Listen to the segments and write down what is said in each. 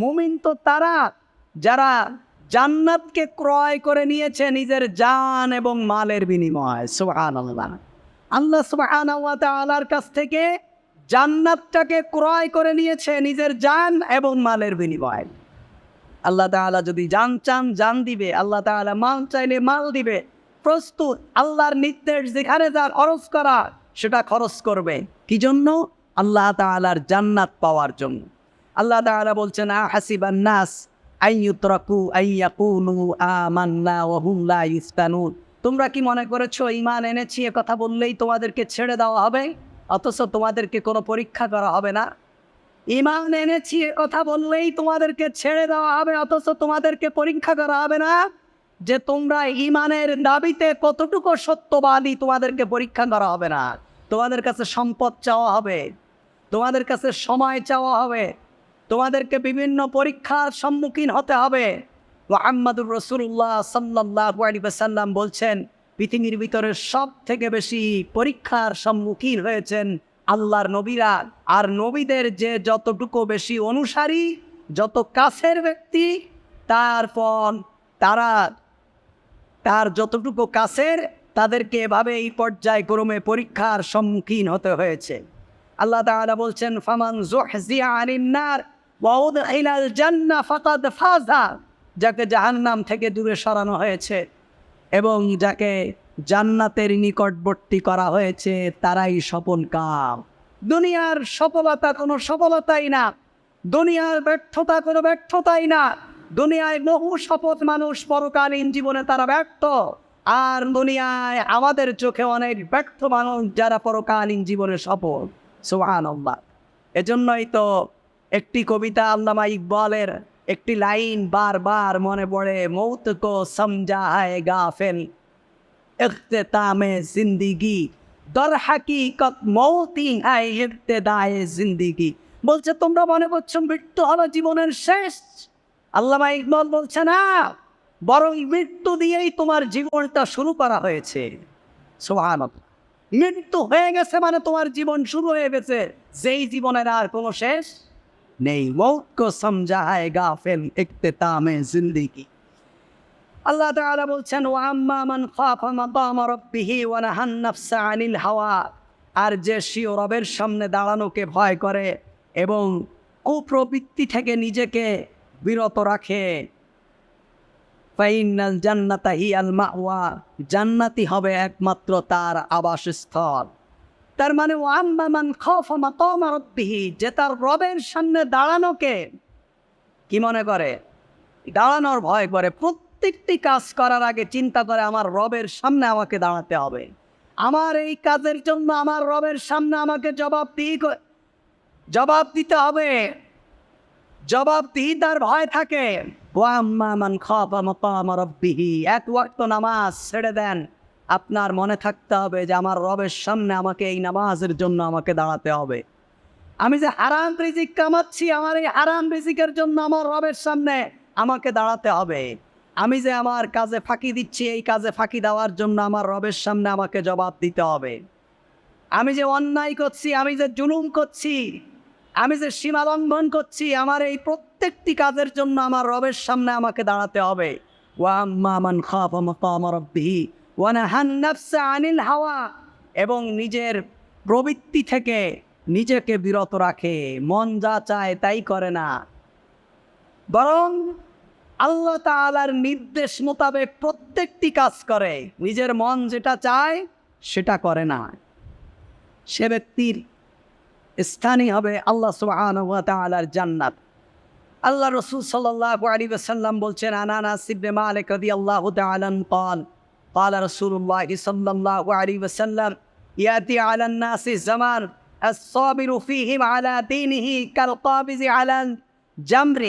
মুমিন তো তারা, যারা জান্নাতকে ক্রয় করে নিয়েছে নিজের জান এবং মালের বিনিময়। সুবহানাল্লাহ। আল্লাহ তাআলার কাছ থেকে জান্নাতটাকে ক্রয় করে নিয়েছে নিজের জান এবং মালের বিনিময়। আল্লাহ তাআলা যদি জান চান, জান দিবে। আল্লাহ তাআলা মাল চাইলে মাল দিবে। প্রস্তুত, আল্লাহর নির্দেশ যেখানে যা খরচ করা, সেটা খরচ করবে। কি জন্য আল্লাহ তাআলার জান্নাত পাওয়ার জন্য। আল্লাহ তাআলা বলছেন, আ হাসিবান নাস আইয়ুতরাকু আইয়াকুলু আমান্না ওয়া হুম লা ইফতানুন। তোমরা কি মনে করেছ ঈমান এনেছি, এ কথা বললেই তোমাদেরকে ছেড়ে দেওয়া হবে? অথচ তোমাদেরকে কোনো পরীক্ষা করা হবে না? ইমান এনেছি, এ কথা বললেই তোমাদেরকে ছেড়ে দেওয়া হবে, অথচ তোমাদেরকে পরীক্ষা করা হবে না? যে তোমরা ইমানের দাবিতে কতটুকু সত্যবাদী, তোমাদেরকে পরীক্ষা করা হবে না। তোমাদের কাছে সম্পদ চাওয়া হবে। তোমাদের কাছে সময় চাওয়া হবে। তোমাদেরকে বিভিন্ন পরীক্ষার সম্মুখীন হতে হবে। মোহাম্মদুর রসুল্লাহ সাল্লাহ সাল্লাম বলছেন, পৃথিবীর ভিতরে সব থেকে বেশি পরীক্ষার সম্মুখীন হয়েছেন আল্লাহর নবীরা। আর নবীদের যে যতটুকু বেশি অনুসারী, যত কাছের ব্যক্তি তারপর তারা, তার যতটুকু কাছের, তাদেরকে এভাবে এই পর্যায়ক্রমে পরীক্ষার সম্মুখীন হতে হয়েছে। আল্লাহ তাআলা বলছেন, ফামান জুহজিয়া আনিন উদখিলাল জান্নাহ ফাজা, যাকে জাহান্নাম থেকে দূরে সরানো হয়েছে এবং যাকে জান্নাতের নিকটবর্তী করা হয়েছে, তারাই সফল কাম দুনিয়ার সফলতা কোনো সফলতাই না, দুনিয়ার ব্যর্থতা কোনো ব্যর্থতাই না, দুনিয়ায় বহু শপথ মানুষ পরকালীন জীবনে তারা ব্যর্থ, আর দুনিয়ায় আমাদের চোখে অনেক ব্যর্থ মানুষ যারা পরকালীন জীবনে সফল। সোহান এজন্যই তো একটি কবিতা আল্লামা ইকবালের একটি লাইন বারবার মনে পড়ে, মৌত কো সমঝা আয় গাফেল ইখতামে জিন্দিগি, দর হাকিকত মৌতি আয় ইবতেদায়ে জিন্দিগি। বলছে, তোমরা মনে করছ মৃত্যু হলো জীবনের শেষ? আল্লামা ইকবাল বলছে, না, বরং মৃত্যু দিয়েই তোমার জীবনটা শুরু করা হয়েছে। সোহানত মৃত্যু হয়ে গেছে মানে তোমার জীবন শুরু হয়ে গেছে। যেই জীবনের আর কোনো শেষ নেই। মৌত কো সমঝা है জিন্দিগি। আল্লাহ তাআলা বলছেন, ওয়া আম্মা মান খাফা মাকাম রাব্বিহি ওয়া নাহান নাফসা আনিল হাওয়া। আর যে সিও রবের সামনে দাঁড়ানোকে ভয় করে এবং কুপ্রবৃত্তি থেকে নিজেকে বিরত রাখে। ফাইনাল জান্নাতা হিয়াল মাওয়া। জান্নাতি হবে একমাত্র তার আবাসস্থল। তার মানে ও আম্মা মান খাফা যে তার রবের সামনে দাঁড়ানোকে কি মনে করে? দাঁড়ানোর ভয় করে। প্রত্যেকটি কাজ করার আগে চিন্তা করে আমার রবের সামনে আমাকে দাঁড়াতে হবে। আমার এই কাজের জন্য আমার রবের সামনে আমাকে জবাব দিই জবাব দিতে হবে। জবাব দিই তার ভয় থাকে। ওয়াম্মা মান খাফা রাব্বিহি, এক ওয়াক্ত নামাজ ছেড়ে দেন। আপনার মনে থাকতে হবে যে আমার রবের সামনে আমাকে এই নামাজের জন্য আমাকে দাঁড়াতে হবে। আমি যে হারাম রিজিক কামাচ্ছি, আমার এই হারাম রিজিকের জন্য আমার রবের সামনে আমাকে দাঁড়াতে হবে। আমি যে আমার কাজে ফাঁকি দিচ্ছি, এই কাজে ফাঁকি দেওয়ার জন্য আমার রবের সামনে আমাকে জবাব দিতে হবে। আমি যে অন্যায় করছি, আমি যে জুলুম করছি, আমি যে সীমা লঙ্ঘন করছি, আমার এই প্রত্যেকটি কাজের জন্য আমার রবের সামনে আমাকে দাঁড়াতে হবে। ওয়াম্মা মান খাফা মাকাম রাব্বিহি। আনিল হাওয়া, এবং নিজের প্রবৃত্তি থেকে নিজেকে বিরত রাখে। মন যা চায় তাই করে না। বরং আল্লাহ তালার নির্দেশ মোতাবেক প্রত্যেকটি কাজ করে। নিজের মন যেটা চায়, সেটা করে না। সে ব্যক্তির স্থানই হবে আল্লাহ সুবাহর জান্নাত। আল্লাহ রসুল সাল্লাহ আলী সাল্লাম বলছেন আনানা সিবনে মালিক আল্লাহ তালন কল قال رسول الله صلى الله عليه وسلم يأتي على الناس زمان الصابر فيهم على دينه كالقابض على الجمر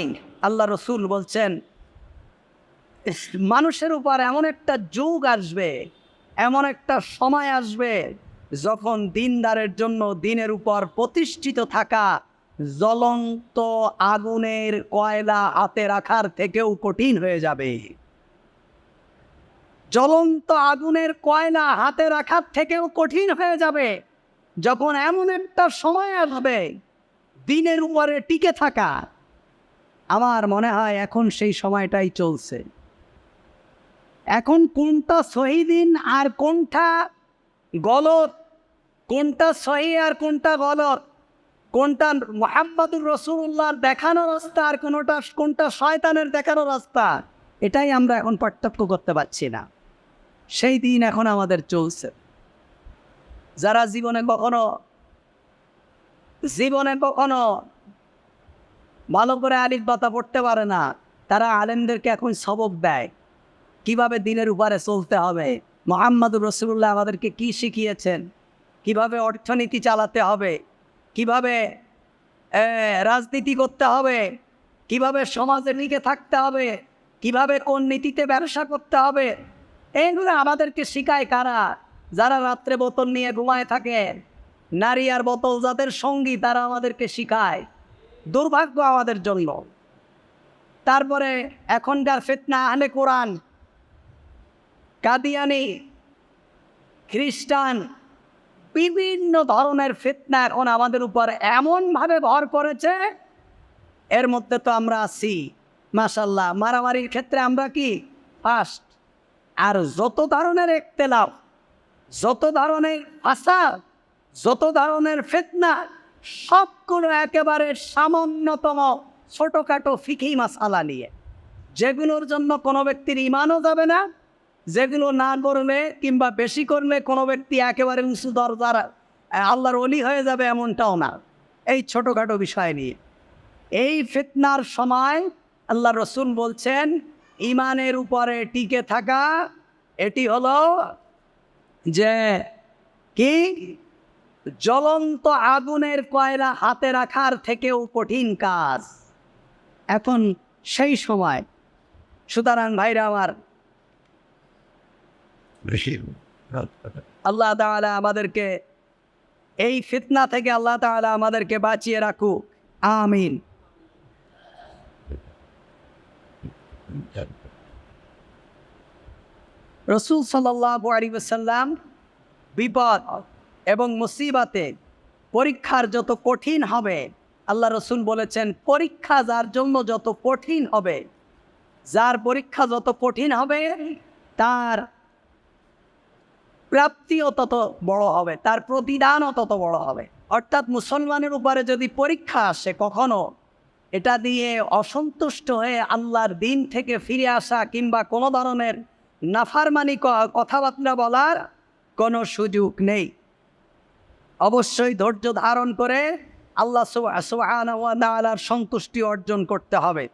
আল্লাহ রসুল বলছেন মানুষের উপর এমন একটা যুগ আসবে এমন একটা সময় আসবে যখন দিনদারের জন্য দিনের উপর প্রতিষ্ঠিত থাকা জ্বলন্ত আগুনের কয়লা হাতে রাখার থেকেও কঠিন হয়ে যাবে জ্বলন্ত আগুনের কয়লা হাতে রাখার থেকেও কঠিন হয়ে যাবে। যখন এমন একটা সময় আসবে, দিনের উপরে টিকে থাকা, আমার মনে হয় এখন সেই সময়টাই চলছে। এখন কোনটা সহি দিন আর কোনটা গলত, কোনটা সহি আর কোনটা গলত, কোনটা মোহাম্মদুর রসুল্লাহর দেখানো রাস্তা আর কোনটা কোনটা শয়তানের দেখানো রাস্তা, এটাই আমরা এখন পার্থক্য করতে পারছি না। সেই দিন এখন আমাদের চলছে। যারা জীবনে কখনো জীবনে কখনো ভালো করে আলিফ বাতা পড়তে পারে না, তারা আলেমদেরকে এখন সবক দেয়। কীভাবে দিনের উপরে চলতে হবে? মোহাম্মদুর রসুল্লাহ আমাদেরকে কি শিখিয়েছেন? কীভাবে অর্থনীতি চালাতে হবে? কীভাবে রাজনীতি করতে হবে? কীভাবে সমাজের নিকে থাকতে হবে? কীভাবে কোন নীতিতে ব্যবসা করতে হবে? এইগুলো আমাদেরকে শিখায় কারা? যারা রাত্রে বোতল নিয়ে ঘুমায় থাকে নারী আর বোতল যাদের সঙ্গী, তারা আমাদেরকে শিখায়। দুর্ভাগ্য আমাদের জন্য। তারপরে এখনকার ফেতনা, আহলে কোরআন, কাদিয়ানি, খ্রিস্টান, বিভিন্ন ধরনের ফিতনা এখন আমাদের উপর এমনভাবে ভর করেছে। এর মধ্যে তো আমরা আছি। মাসাল্লাহ মারামারির ক্ষেত্রে আমরা কি? ফার্স্ট আর যত ধরনের একতেলাপ যত ধরনের আশা যত ধরনের ফিতনা, সবগুলো একেবারে সামান্যতম ছোটোখাটো ফিকি মাসালা নিয়ে। যেগুলোর জন্য কোনো ব্যক্তির ইমানও যাবে না, যেগুলো না করলে কিংবা বেশি করলে কোনো ব্যক্তি একেবারে উঁচু দরজার আল্লাহর অলি হয়ে যাবে এমনটাও না। এই ছোটোখাটো বিষয় নিয়ে। এই ফিতনার সময় আল্লাহ রসুল বলছেন ইমানের উপরে টিকে থাকা, এটি হলো যে কি? জ্বলন্ত আগুনের কয়লা হাতে রাখার থেকেও কঠিন কাজ। এখন সেই সময়। সুতরাং ভাইরা আমার, আল্লাহ তাআলা আমাদেরকে এই ফিতনা থেকে আল্লাহ তাআলা আমাদেরকে বাঁচিয়ে রাখুক। আমিন। রসুল আলাইহি বিপদ এবং মুসিবাতে পরীক্ষার যত কঠিন হবে, আল্লাহ রসুল বলেছেন, পরীক্ষা যার জন্য যত কঠিন হবে, যার পরীক্ষা যত কঠিন হবে, তার প্রাপ্তিও তত বড় হবে, তার প্রতিদানও তত বড় হবে। অর্থাৎ মুসলমানের উপরে যদি পরীক্ষা আসে কখনো এটা দিয়ে অসন্তুষ্ট হয়ে আল্লাহর দিন থেকে ফিরে আসা কিংবা কোনো ধরনের নাফারমানি কথাবার্তা বলার কোনো সুযোগ নেই। অবশ্যই ধৈর্য ধারণ করে আল্লাহ সুবাহ সন্তুষ্টি অর্জন করতে হবে।